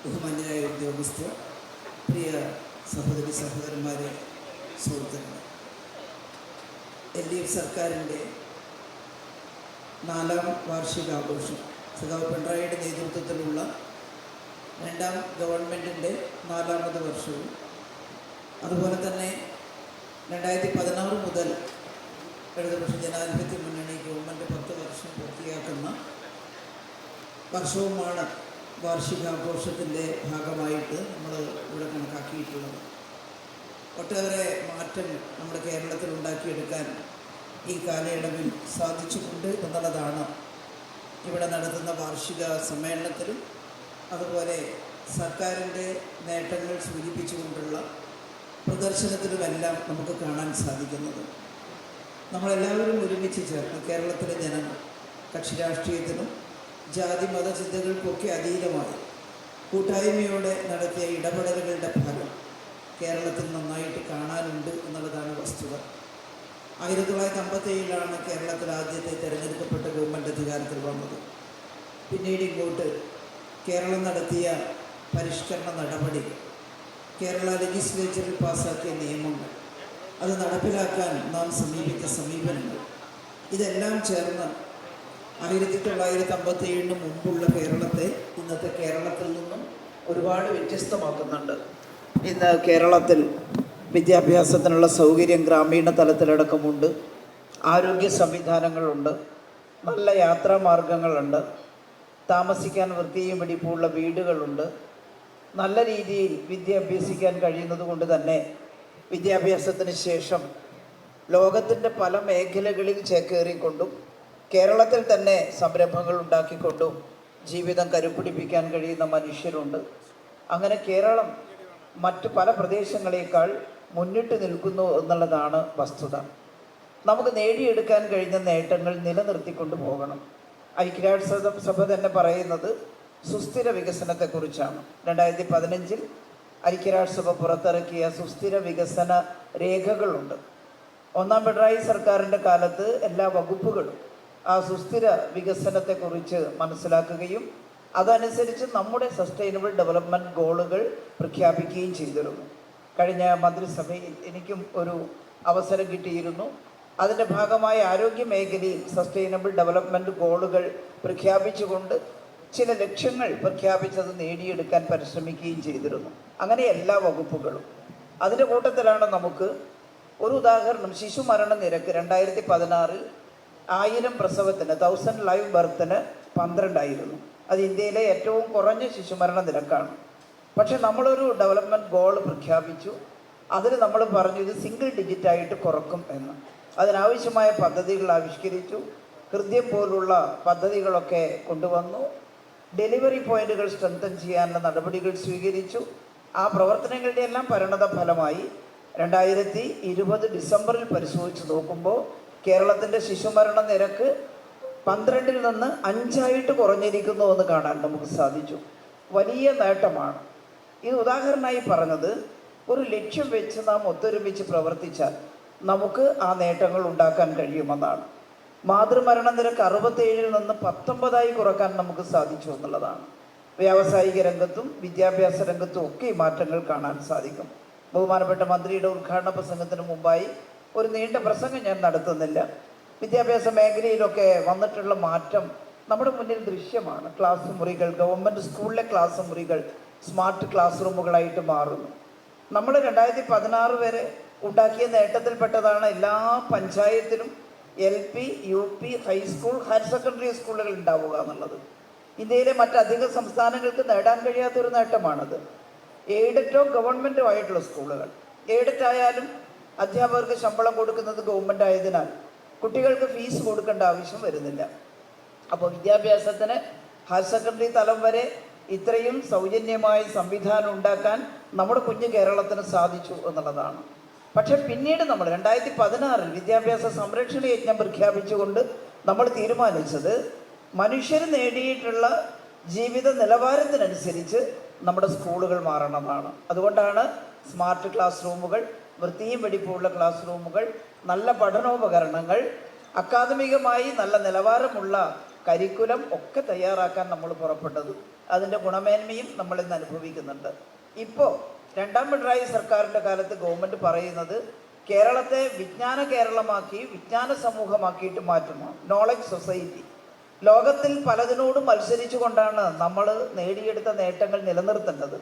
ബഹുമാന്യരായ ഉദ്യോഗസ്ഥർ പ്രിയ സഹോദരി സഹോദരന്മാരെ സുഹൃത്തുക്കളെ. എൽ ഡി എഫ് സർക്കാരിന്റെ നാലാം വാർഷികാഘോഷം സഖാവ് പിണറായിയുടെ നേതൃത്വത്തിലുള്ള രണ്ടാം ഗവൺമെന്റിന്റെ നാലാമത് വർഷവും അതുപോലെ തന്നെ രണ്ടായിരത്തി പതിനാറ് മുതൽ ഇടതുപക്ഷ ജനാധിപത്യ മുന്നണി ഗവൺമെന്റ് പത്ത് വർഷം പൂർത്തിയാക്കുന്ന വർഷവുമാണ് വാർഷികാഘോഷത്തിന്റെ ഭാഗമായിട്ട് നമ്മൾ ഇവിടെ കണക്കാക്കിയിട്ടുള്ളത്. ഒട്ടേറെ മാറ്റം നമ്മുടെ കേരളത്തിൽ ഉണ്ടാക്കിയെടുക്കാൻ ഈ കാലയളവിൽ സാധിച്ചിട്ടുണ്ട് എന്നുള്ളതാണ് ഇവിടെ നടത്തുന്ന വാർഷിക സമ്മേളനത്തിലും അതുപോലെ സർക്കാരിന്റെ നേട്ടങ്ങൾ സൂചിപ്പിച്ചുകൊണ്ടുള്ള പ്രദർശനത്തിലുമെല്ലാം നമുക്ക് കാണാൻ സാധിക്കുന്നത്. നമ്മളെല്ലാവരും ഒരുമിച്ച് ചേർന്ന് കേരളത്തിലെ ജനങ്ങൾ കക്ഷി രാഷ്ട്രീയത്തിനും ജാതി മതചിന്തകൾക്കൊക്കെ അതീതമായി കൂട്ടായ്മയോടെ നടത്തിയ ഇടപെടലുകളുടെ ഫലം കേരളത്തിൽ നന്നായിട്ട് കാണാനുണ്ട് എന്നുള്ളതാണ് വസ്തുത. ആയിരത്തി തൊള്ളായിരത്തി അമ്പത്തേഴിലാണ് കേരളത്തിൽ ആദ്യത്തെ തിരഞ്ഞെടുക്കപ്പെട്ട ഗവൺമെന്റ് അധികാരത്തിൽ വന്നത്. പിന്നീട് ഇങ്ങോട്ട് കേരളം നടത്തിയ പരിഷ്കരണ നടപടി കേരള ലെജിസ്ലേച്ചറിൽ പാസ്സാക്കിയ നിയമങ്ങൾ അത് നടപ്പിലാക്കാൻ നാം സമീപിച്ച സമീപനങ്ങൾ ഇതെല്ലാം ചേർന്ന് ആയിരത്തി തൊള്ളായിരത്തി അമ്പത്തി ഏഴിന് മുമ്പുള്ള കേരളത്തെ ഇന്നത്തെ കേരളത്തിൽ നിന്നും ഒരുപാട് വ്യത്യസ്തമാക്കുന്നുണ്ട്. ഇന്ന് കേരളത്തിൽ വിദ്യാഭ്യാസത്തിനുള്ള സൗകര്യം ഗ്രാമീണ തലത്തിലടക്കമുണ്ട്. ആരോഗ്യ സംവിധാനങ്ങളുണ്ട്. നല്ല യാത്രാ മാർഗങ്ങളുണ്ട് താമസിക്കാൻ വൃത്തിയും വെടിപ്പുള്ള വീടുകളുണ്ട്. നല്ല രീതിയിൽ വിദ്യ അഭ്യസിക്കാൻ കഴിയുന്നത് കൊണ്ട് തന്നെ വിദ്യാഭ്യാസത്തിന് ശേഷം ലോകത്തിന്റെ പല മേഖലകളിൽ ചേക്കേറിക്കൊണ്ടും കേരളത്തിൽ തന്നെ സംരംഭങ്ങൾ ഉണ്ടാക്കിക്കൊണ്ടും ജീവിതം കരുപ്പിടിപ്പിക്കാൻ കഴിയുന്ന മനുഷ്യരുണ്ട്. അങ്ങനെ കേരളം മറ്റു പല പ്രദേശങ്ങളേക്കാൾ മുന്നിട്ട് നിൽക്കുന്നു എന്നുള്ളതാണ് വസ്തുത. നമുക്ക് നേടിയെടുക്കാൻ കഴിഞ്ഞ നേട്ടങ്ങൾ നിലനിർത്തിക്കൊണ്ട് പോകണം. ഐക്യരാഷ്ട്ര സഭ തന്നെ പറയുന്നത് സുസ്ഥിര വികസനത്തെക്കുറിച്ചാണ്. രണ്ടായിരത്തി പതിനഞ്ചിൽ ഐക്യരാഷ്ട്രസഭ പുറത്തിറക്കിയ സുസ്ഥിര വികസന രേഖകളുണ്ട്. ഒന്നാം പിണറായി സർക്കാരിന്റെ കാലത്ത് എല്ലാ വകുപ്പുകളും ആ സുസ്ഥിര വികസനത്തെക്കുറിച്ച് മനസ്സിലാക്കുകയും അതനുസരിച്ച് നമ്മുടെ സസ്റ്റൈനബിൾ ഡെവലപ്മെന്റ് ഗോളുകൾ പ്രഖ്യാപിക്കുകയും ചെയ്തിരുന്നു. കഴിഞ്ഞ മന്ത്രിസഭയിൽ എനിക്കും ഒരു അവസരം കിട്ടിയിരുന്നു. അതിന്റെ ഭാഗമായി ആരോഗ്യ മേഖലയിൽ സസ്റ്റൈനബിൾ ഡെവലപ്മെന്റ് ഗോളുകൾ പ്രഖ്യാപിച്ചുകൊണ്ട് ചില ലക്ഷ്യങ്ങൾ പ്രഖ്യാപിച്ചത് നേടിയെടുക്കാൻ പരിശ്രമിക്കുകയും ചെയ്തിരുന്നു. അങ്ങനെ എല്ലാ വകുപ്പുകളും. അതിന്റെ കൂട്ടത്തിലാണ് നമുക്ക് ഒരു ഉദാഹരണം ശിശു മരണ നിരക്ക് രണ്ടായിരത്തി പതിനാറിൽ ആയിരം പ്രസവത്തിന് തൗസൻഡ് ലൈവ് ബർത്തിന് പന്ത്രണ്ടായിരുന്നു. അത് ഇന്ത്യയിലെ ഏറ്റവും കുറഞ്ഞ ശിശുമരണ നിരക്കാണ്. പക്ഷെ നമ്മളൊരു ഡെവലപ്മെന്റ് ഗോൾ പ്രഖ്യാപിച്ചു. അതിൽ നമ്മൾ പറഞ്ഞു ഇത് സിംഗിൾ ഡിജിറ്റായിട്ട് കുറക്കും എന്ന്. അതിനാവശ്യമായ പദ്ധതികൾ ആവിഷ്കരിച്ചു. ഹൃദയം പോലുള്ള പദ്ധതികളൊക്കെ കൊണ്ടുവന്നു. ഡെലിവറി പോയിന്റുകൾ സ്ട്രെങ്തൻ ചെയ്യാനുള്ള നടപടികൾ സ്വീകരിച്ചു. ആ പ്രവർത്തനങ്ങളുടെ എല്ലാം പരിണത ഫലമായി രണ്ടായിരത്തി ഇരുപത് ഡിസംബറിൽ പരിശോധിച്ച് നോക്കുമ്പോൾ കേരളത്തിന്റെ ശിശുമരണ നിരക്ക് പന്ത്രണ്ടിൽ നിന്ന് അഞ്ചായിട്ട് കുറഞ്ഞിരിക്കുന്നു എന്ന് കാണാൻ നമുക്ക് സാധിച്ചു. വലിയ നേട്ടമാണ്. ഇത് ഉദാഹരണമായി പറഞ്ഞത് ഒരു ലക്ഷ്യം വെച്ച് നാം ഒത്തൊരുമിച്ച് പ്രവർത്തിച്ചാൽ നമുക്ക് ആ നേട്ടങ്ങൾ ഉണ്ടാക്കാൻ കഴിയുമെന്നാണ്. മാതൃമരണ നിരക്ക് അറുപത്തേഴിൽ നിന്ന് പത്തൊമ്പതായി കുറയ്ക്കാൻ നമുക്ക് സാധിച്ചു എന്നുള്ളതാണ്. വ്യാവസായിക രംഗത്തും വിദ്യാഭ്യാസ രംഗത്തും ഒക്കെ മാറ്റങ്ങൾ കാണാൻ സാധിക്കും. ബഹുമാനപ്പെട്ട മന്ത്രിയുടെ ഉദ്ഘാടന പ്രസംഗത്തിന് മുമ്പായി ഒരു നീണ്ട പ്രസംഗം ഞാൻ നടത്തുന്നില്ല. വിദ്യാഭ്യാസ മേഖലയിലൊക്കെ വന്നിട്ടുള്ള മാറ്റം നമ്മുടെ മുന്നിൽ ദൃശ്യമാണ്. ക്ലാസ് മുറികൾ ഗവൺമെന്റ് സ്കൂളിലെ ക്ലാസ് മുറികൾ സ്മാർട്ട് ക്ലാസ് റൂമുകളായിട്ട് മാറുന്നു. നമ്മൾ രണ്ടായിരത്തി പതിനാറ് വരെ ഉണ്ടാക്കിയ നേട്ടത്തിൽപ്പെട്ടതാണ് എല്ലാ പഞ്ചായത്തിലും L P U P high school higher secondary സ്കൂളുകൾ ഉണ്ടാവുക എന്നുള്ളത്. ഇന്ത്യയിലെ മറ്റധിക സംസ്ഥാനങ്ങൾക്ക് നേടാൻ കഴിയാത്തൊരു നേട്ടമാണത്. എയ്ഡറ്റോ ഗവൺമെന്റോ ആയിട്ടുള്ള സ്കൂളുകൾ. എയ്ഡറ്റ് ആയാലും അധ്യാപകർക്ക് ശമ്പളം കൊടുക്കുന്നത് ഗവൺമെന്റ് ആയതിനാൽ കുട്ടികൾക്ക് ഫീസ് കൊടുക്കേണ്ട ആവശ്യം വരുന്നില്ല. അപ്പോൾ വിദ്യാഭ്യാസത്തിന് ഹയർ സെക്കൻഡറി തലം വരെ ഇത്രയും സൗജന്യമായ സംവിധാനം ഉണ്ടാക്കാൻ നമ്മുടെ കുഞ്ഞു കേരളത്തിന് സാധിച്ചു എന്നുള്ളതാണ്. പക്ഷെ പിന്നീട് നമ്മൾ രണ്ടായിരത്തി പതിനാറിൽ വിദ്യാഭ്യാസ സംരക്ഷണ യജ്ഞം പ്രഖ്യാപിച്ചുകൊണ്ട് നമ്മൾ തീരുമാനിച്ചത് മനുഷ്യർ നേടിയിട്ടുള്ള ജീവിത നിലവാരത്തിനനുസരിച്ച് നമ്മുടെ സ്കൂളുകൾ മാറണമെന്നാണ് അതുകൊണ്ടാണ് സ്മാർട്ട് ക്ലാസ് റൂമുകൾ വൃത്തിയും വെടിപ്പുമുള്ള ക്ലാസ് റൂമുകൾ നല്ല പഠനോപകരണങ്ങൾ അക്കാദമികമായി നല്ല നിലവാരമുള്ള കരിക്കുലം ഒക്കെ തയ്യാറാക്കാൻ നമ്മൾ പുറപ്പെട്ടത്. അതിന്റെ ഗുണമേന്മയും നമ്മൾ ഇന്ന് അനുഭവിക്കുന്നുണ്ട്. ഇപ്പോൾ രണ്ടാം പിണറായി സർക്കാരിന്റെ കാലത്ത് ഗവൺമെന്റ് പറയുന്നത് കേരളത്തെ വിജ്ഞാന കേരളമാക്കി വിജ്ഞാന സമൂഹമാക്കിയിട്ട് മാറ്റുന്നു നോളജ് സൊസൈറ്റി ലോകത്തിൽ പലതിനോടും മത്സരിച്ചുകൊണ്ടാണ് നമ്മൾ നേടിയെടുത്ത നേട്ടങ്ങൾ നിലനിർത്തേണ്ടത്.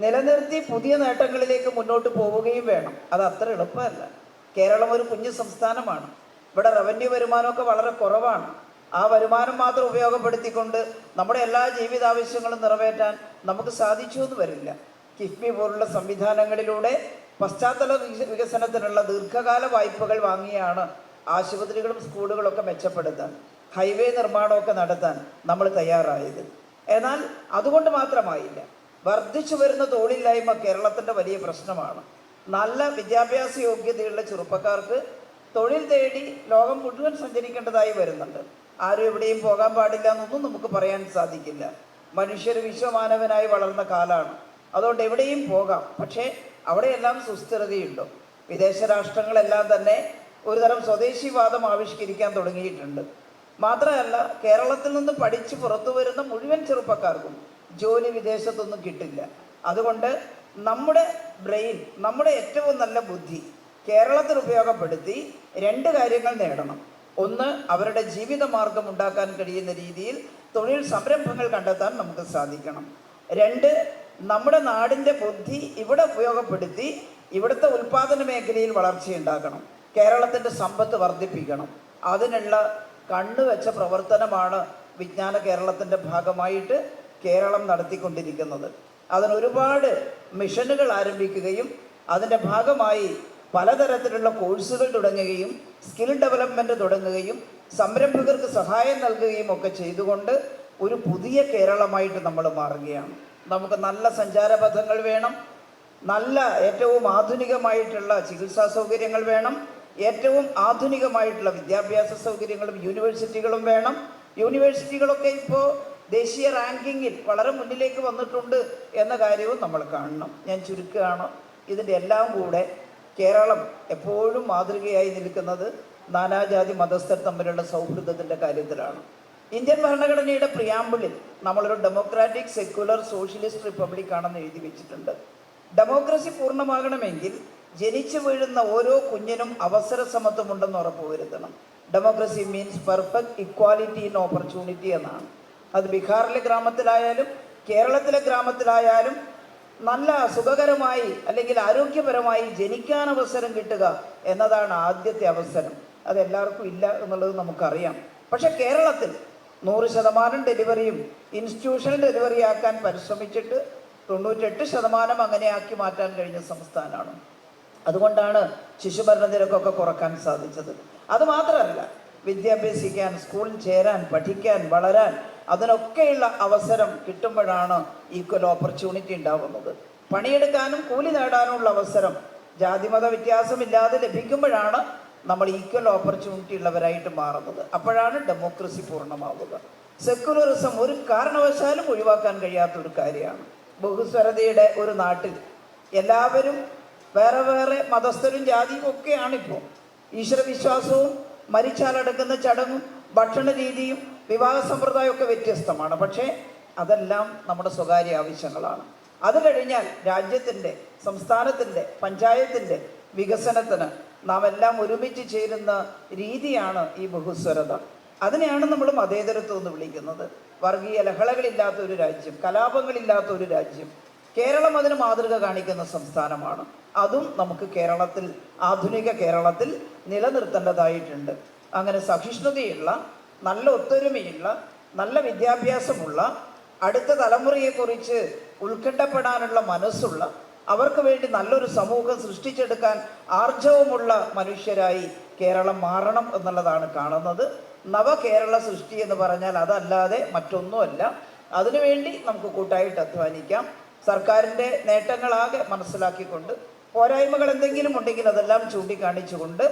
നിലനിർത്തി പുതിയ നേട്ടങ്ങളിലേക്ക് മുന്നോട്ട് പോവുകയും വേണം. അത് അത്ര എളുപ്പമല്ല. കേരളം ഒരു കുഞ്ഞു സംസ്ഥാനമാണ്. ഇവിടെ റവന്യൂ വരുമാനമൊക്കെ വളരെ കുറവാണ്. ആ വരുമാനം മാത്രം ഉപയോഗപ്പെടുത്തിക്കൊണ്ട് നമ്മുടെ എല്ലാ ജീവിതാവശ്യങ്ങളും നിറവേറ്റാൻ നമുക്ക് സാധിച്ചു എന്ന് വരില്ല. കിഫ്ബി പോലുള്ള സംവിധാനങ്ങളിലൂടെ പശ്ചാത്തല വികസനത്തിനുള്ള ദീർഘകാല വായ്പകൾ വാങ്ങിയാണ് ആശുപത്രികളും സ്കൂളുകളൊക്കെ മെച്ചപ്പെടുത്താൻ ഹൈവേ നിർമ്മാണമൊക്കെ നടത്താൻ നമ്മൾ തയ്യാറായത്. എന്നാൽ അതുകൊണ്ട് മാത്രമായില്ല. വർദ്ധിച്ചു വരുന്ന തൊഴിലില്ലായ്മ കേരളത്തിന്റെ വലിയ പ്രശ്നമാണ്. നല്ല വിദ്യാഭ്യാസ യോഗ്യതയുള്ള ചെറുപ്പക്കാർക്ക് തൊഴിൽ തേടി ലോകം മുഴുവൻ സഞ്ചരിക്കേണ്ടതായി വരുന്നുണ്ട്. ആരും എവിടെയും പോകാൻ പാടില്ല എന്നൊന്നും നമുക്ക് പറയാൻ സാധിക്കില്ല. മനുഷ്യർ വിശ്വമാനവനായി വളർന്ന കാലമാണ് അതുകൊണ്ട് എവിടെയും പോകാം. പക്ഷേ അവിടെയെല്ലാം സുസ്ഥിരതയുണ്ടോ. വിദേശ രാഷ്ട്രങ്ങളെല്ലാം തന്നെ ഒരുതരം സ്വദേശിവാദം ആവിഷ്കരിക്കാൻ തുടങ്ങിയിട്ടുണ്ട്. മാത്രമല്ല കേരളത്തിൽ നിന്ന് പഠിച്ച് പുറത്തു വരുന്ന മുഴുവൻ ചെറുപ്പക്കാർക്കും ജോലി വിദേശത്തൊന്നും കിട്ടില്ല. അതുകൊണ്ട് നമ്മുടെ ബ്രെയിൻ നമ്മുടെ ഏറ്റവും നല്ല ബുദ്ധി കേരളത്തിൽ ഉപയോഗപ്പെടുത്തി രണ്ട് കാര്യങ്ങൾ നേടണം. ഒന്ന് അവരുടെ ജീവിതമാർഗം ഉണ്ടാക്കാൻ കഴിയുന്ന രീതിയിൽ തൊഴിൽ സംരംഭങ്ങൾ കണ്ടെത്താൻ നമുക്ക് സാധിക്കണം. രണ്ട് നമ്മുടെ നാടിന്റെ ബുദ്ധി ഇവിടെ ഉപയോഗപ്പെടുത്തി ഇവിടുത്തെ ഉൽപാദന മേഖലയിൽ വളർച്ചയുണ്ടാക്കണം കേരളത്തിന്റെ സമ്പത്ത് വർദ്ധിപ്പിക്കണം. അതിനുള്ള കണ്ണുവെച്ച പ്രവർത്തനമാണ് വിജ്ഞാന കേരളത്തിന്റെ ഭാഗമായിട്ട് കേരളം നടത്തിക്കൊണ്ടിരിക്കുന്നത്. അതിന് ഒരുപാട് മിഷനുകൾ ആരംഭിക്കുകയും അതിന്റെ ഭാഗമായി പലതരത്തിലുള്ള കോഴ്സുകൾ തുടങ്ങുകയും സ്കിൽ ഡെവലപ്മെന്റ് തുടങ്ങുകയും സംരംഭകർക്ക് സഹായം നൽകുകയും ഒക്കെ ചെയ്തുകൊണ്ട് ഒരു പുതിയ കേരളമായിട്ട് നമ്മൾ മാറുകയാണ്. നമുക്ക് നല്ല സഞ്ചാരപഥങ്ങൾ വേണം. നല്ല ഏറ്റവും ആധുനികമായിട്ടുള്ള ചികിത്സാ സൗകര്യങ്ങൾ വേണം. ഏറ്റവും ആധുനികമായിട്ടുള്ള വിദ്യാഭ്യാസ സൗകര്യങ്ങളും യൂണിവേഴ്സിറ്റികളും വേണം. യൂണിവേഴ്സിറ്റികളൊക്കെ ഇപ്പോൾ ദേശീയ റാങ്കിങ്ങിൽ വളരെ മുന്നിലേക്ക് വന്നിട്ടുണ്ട് എന്ന കാര്യവും നമ്മൾ കാണണം. ഞാൻ ചുരുക്കുകയാണ്. ഇതിന്റെ എല്ലാം കൂടെ കേരളം എപ്പോഴും മാതൃകയായി നിൽക്കുന്നത് നാനാജാതി മതസ്ഥർ തമ്മിലുള്ള സൗഹൃദത്തിന്റെ കാര്യത്തിലാണ്. ഇന്ത്യൻ ഭരണഘടനയുടെ പ്രിയാമ്പിളിൽ നമ്മളൊരു ഡെമോക്രാറ്റിക് സെക്യുലർ സോഷ്യലിസ്റ്റ് റിപ്പബ്ലിക് ആണെന്ന് എഴുതി വെച്ചിട്ടുണ്ട്. ഡെമോക്രസി പൂർണമാകണമെങ്കിൽ ജനിച്ചു വീഴുന്ന ഓരോ കുഞ്ഞിനും അവസര സമത്വമുണ്ടെന്ന് ഉറപ്പുവരുത്തണം democracy means perfect equality in opportunity എന്നാണ്. അത് ബീഹാറിലെ ഗ്രാമത്തിലായാലും കേരളത്തിലെ ഗ്രാമത്തിലായാലും നല്ല സുഖകരമായി അല്ലെങ്കിൽ ആരോഗ്യപരമായി ജനിക്കാൻ അവസരം കിട്ടുക എന്നതാണ് ആദ്യത്തെ അവസരം. അതെല്ലാവർക്കും ഇല്ല എന്നുള്ളത് നമുക്കറിയാം. പക്ഷെ കേരളത്തിൽ നൂറ് ശതമാനം ഡെലിവറിയും ഇൻസ്റ്റിറ്റ്യൂഷണൽ ഡെലിവറി ആക്കാൻ പരിശ്രമിച്ചിട്ട് തൊണ്ണൂറ്റെട്ട് ശതമാനം അങ്ങനെയാക്കി മാറ്റാൻ കഴിഞ്ഞ സംസ്ഥാനമാണ്. അതുകൊണ്ടാണ് ശിശുമരണ നിരക്കൊക്കെ കുറയ്ക്കാൻ സാധിച്ചത്. അത് മാത്രമല്ല വിദ്യാഭ്യസിക്കാൻ സ്കൂളിൽ ചേരാൻ പഠിക്കാൻ വളരാൻ അതിനൊക്കെയുള്ള അവസരം കിട്ടുമ്പോഴാണ് ഈക്വൽ ഓപ്പർച്യൂണിറ്റി ഉണ്ടാകുന്നത് പണിയെടുക്കാനും കൂലി നേടാനുമുള്ള അവസരം ജാതിമത വ്യത്യാസമില്ലാതെ ലഭിക്കുമ്പോഴാണ് നമ്മൾ ഈക്വൽ ഓപ്പർച്യൂണിറ്റി ഉള്ളവരായിട്ട് മാറുന്നത്. അപ്പോഴാണ് ഡെമോക്രസി പൂർണമാവുക. സെക്യുലറിസം ഒരു കാരണവശാലും ഒഴിവാക്കാൻ കഴിയാത്ത ഒരു കാര്യമാണ്. ബഹുസ്വരതയുടെ ഒരു നാട്ടിൽ എല്ലാവരും വേറെ വേറെ മതസ്ഥരും ജാതിയും ഒക്കെയാണിപ്പോൾ ഈശ്വരവിശ്വാസവും മരിച്ചാലടക്കുന്ന ചടങ്ങും ഭക്ഷണ രീതിയും വിവാഹ സമ്പ്രദായമൊക്കെ വ്യത്യസ്തമാണ്. പക്ഷേ അതെല്ലാം നമ്മുടെ സ്വകാര്യ ആവശ്യങ്ങളാണ്. അത് കഴിഞ്ഞാൽ രാജ്യത്തിന്റെ സംസ്ഥാനത്തിന്റെ പഞ്ചായത്തിന്റെ വികസനത്തിന് നാം എല്ലാം ഒരുമിച്ച് ചേരുന്ന രീതിയാണ് ഈ ബഹുസ്വരത. അതിനെയാണ് നമ്മൾ മതേതരത്വം എന്ന് വിളിക്കുന്നത്. വർഗീയ ലഹളകളില്ലാത്ത ഒരു രാജ്യം കലാപങ്ങളില്ലാത്ത ഒരു രാജ്യം കേരളം അതിന് മാതൃക കാണിക്കുന്ന സംസ്ഥാനമാണ്. അതും നമുക്ക് കേരളത്തിൽ ആധുനിക കേരളത്തിൽ നിലനിർത്തേണ്ടതായിട്ടുണ്ട്. അങ്ങനെ സഹിഷ്ണുതയുള്ള നല്ല ഒത്തൊരുമയുള്ള നല്ല വിദ്യാഭ്യാസമുള്ള അടുത്ത തലമുറയെക്കുറിച്ച് ഉത്കണ്ഠപ്പെടാനുള്ള മനസ്സുള്ള അവർക്ക് വേണ്ടി നല്ലൊരു സമൂഹം സൃഷ്ടിച്ചെടുക്കാൻ ആർജവമുള്ള മനുഷ്യരായി കേരളം മാറണം എന്നുള്ളതാണ് കാണുന്നത്. നവകേരള സൃഷ്ടി എന്ന് പറഞ്ഞാൽ അതല്ലാതെ മറ്റൊന്നുമല്ല. അതിനുവേണ്ടി നമുക്ക് കൂട്ടായിട്ട് അധ്വാനിക്കാം. സർക്കാരിന്റെ നേട്ടങ്ങളാകെ മനസ്സിലാക്കിക്കൊണ്ട് പോരായ്മകൾ എന്തെങ്കിലും ഉണ്ടെങ്കിൽ അതെല്ലാം ചൂണ്ടിക്കാണിച്ചുകൊണ്ട്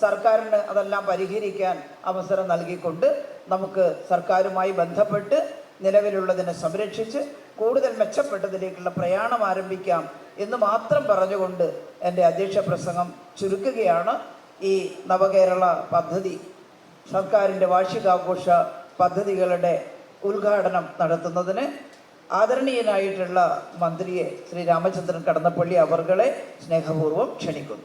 സർക്കാരിന് അതെല്ലാം പരിഹരിക്കാൻ അവസരം നൽകിക്കൊണ്ട് നമുക്ക് സർക്കാരുമായി ബന്ധപ്പെട്ട് നിലവിലുള്ളതിനെ സംരക്ഷിച്ച് കൂടുതൽ മെച്ചപ്പെട്ടതിലേക്കുള്ള പ്രയാണം ആരംഭിക്കാം എന്ന് മാത്രം പറഞ്ഞുകൊണ്ട് എന്റെ അധ്യക്ഷ പ്രസംഗം ചുരുക്കുകയാണ്. ഈ നവകേരള പദ്ധതി സർക്കാരിന്റെ വാർഷികാഘോഷ പദ്ധതികളുടെ ഉദ്ഘാടനം നടത്തുന്നതിന് ആദരണീയനായിട്ടുള്ള മന്ത്രിയെ ശ്രീ രാമചന്ദ്രൻ കടന്നപ്പള്ളി അവർകളെ സ്നേഹപൂർവം ക്ഷണിക്കുന്നു.